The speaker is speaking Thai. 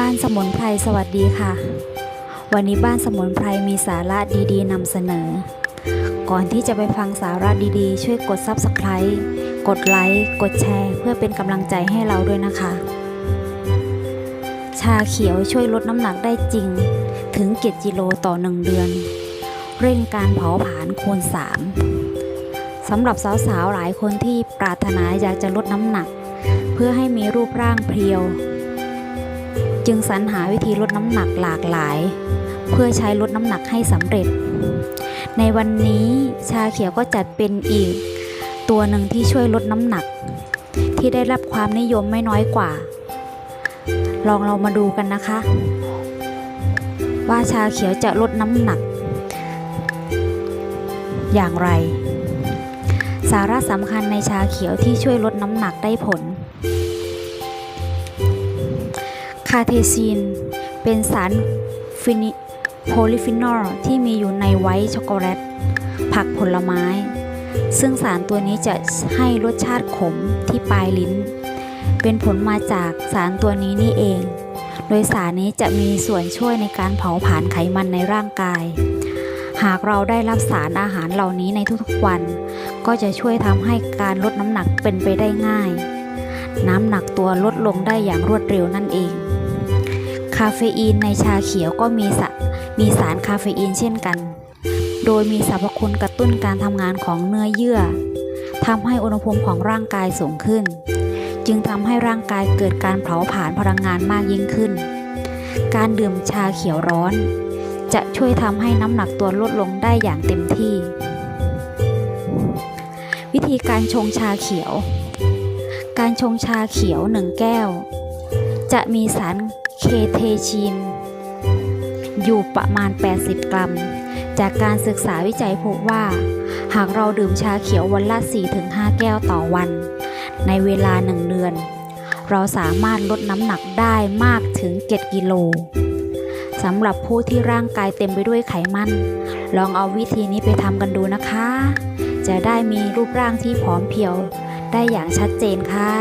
บ้านสมุนไพรสวัสดีค่ะ วันนี้บ้านสมุนไพรมีสาระดีๆนำเสนอ ก่อนที่จะไปฟังสาระดีๆ ช่วยกด Subscribe กดไลค์กดแชร์ เพื่อเป็นกำลังใจให้เราด้วยนะคะ ชาเขียวช่วยลดน้ำหนักได้จริง ถึง7กิโลต่อ 1 เดือน เร่งการเผาผลาญคูณ 3สำหรับสาวๆหลายคนที่ปรารถนาอยากจะลดน้ำหนัก เพื่อให้มีรูปร่างเพรียว จึงสรรหาวิธีลดน้ำหนักหลากหลาย เพื่อใช้ลดน้ำหนักให้สำเร็จ ในวันนี้ชาเขียวก็จัดเป็นอีก ตัวหนึ่งที่ช่วยลดน้ำหนัก ที่ได้รับความนิยมไม่น้อยกว่า ลองเรามาดูกันนะคะ ว่าชาเขียวจะลดน้ำหนัก อย่างไร สาระสำคัญในชาเขียวที่ช่วยลดน้ำหนักได้ผล คาเทซีน เป็นสารฟินิโพลิฟินอลที่มีอยู่ในไวท์ช็อกโกแลต ผักผลไม้ ซึ่งสารตัวนี้จะให้รสชาติขมที่ปลายลิ้น เป็นผลมาจากสารตัวนี้นี่เอง โดยสารนี้จะมีส่วนช่วยในการเผาผลาญไขมันในร่างกาย หากเราได้รับสารอาหารเหล่านี้ในทุกๆวัน ก็จะช่วยทำให้การลดน้ำหนักเป็นไปได้ง่าย น้ำหนักตัวลดลงได้อย่างรวดเร็วนั่นเอง คาเฟอีนในชาเขียวก็มีสมีสารคาเฟอีนเช่นกัน โดยมีสรรพคุณกระตุ้นการทำงานของเนื้อเยื่อทำให้อุณหภูมิของร่างกายสูงขึ้น จึงทำให้ร่างกายเกิดการเผาผลาญพลังงานมากยิ่งขึ้น การดื่มชาเขียวร้อน จะช่วยทำให้น้ำหนักตัวลดลงได้อย่างเต็มที่ วิธีการชงชาเขียว การชงชาเขียวหนึ่งแก้ว จะมีสาร เคเทชิน อยู่ประมาณ 80 กรัม จากการศึกษาวิจัยพบว่า หากเราดื่มชาเขียววันละ 4-5 แก้วต่อวัน ในเวลา1เดือน เราสามารถลดน้ำหนักได้มากถึง 7 กิโลสำหรับผู้ที่ร่างกายเต็มไปด้วยไขมัน ลองเอาวิธีนี้ไปทำกันดูนะคะ จะได้มีรูปร่างที่ผอมเพรียวได้อย่างชัดเจนค่ะ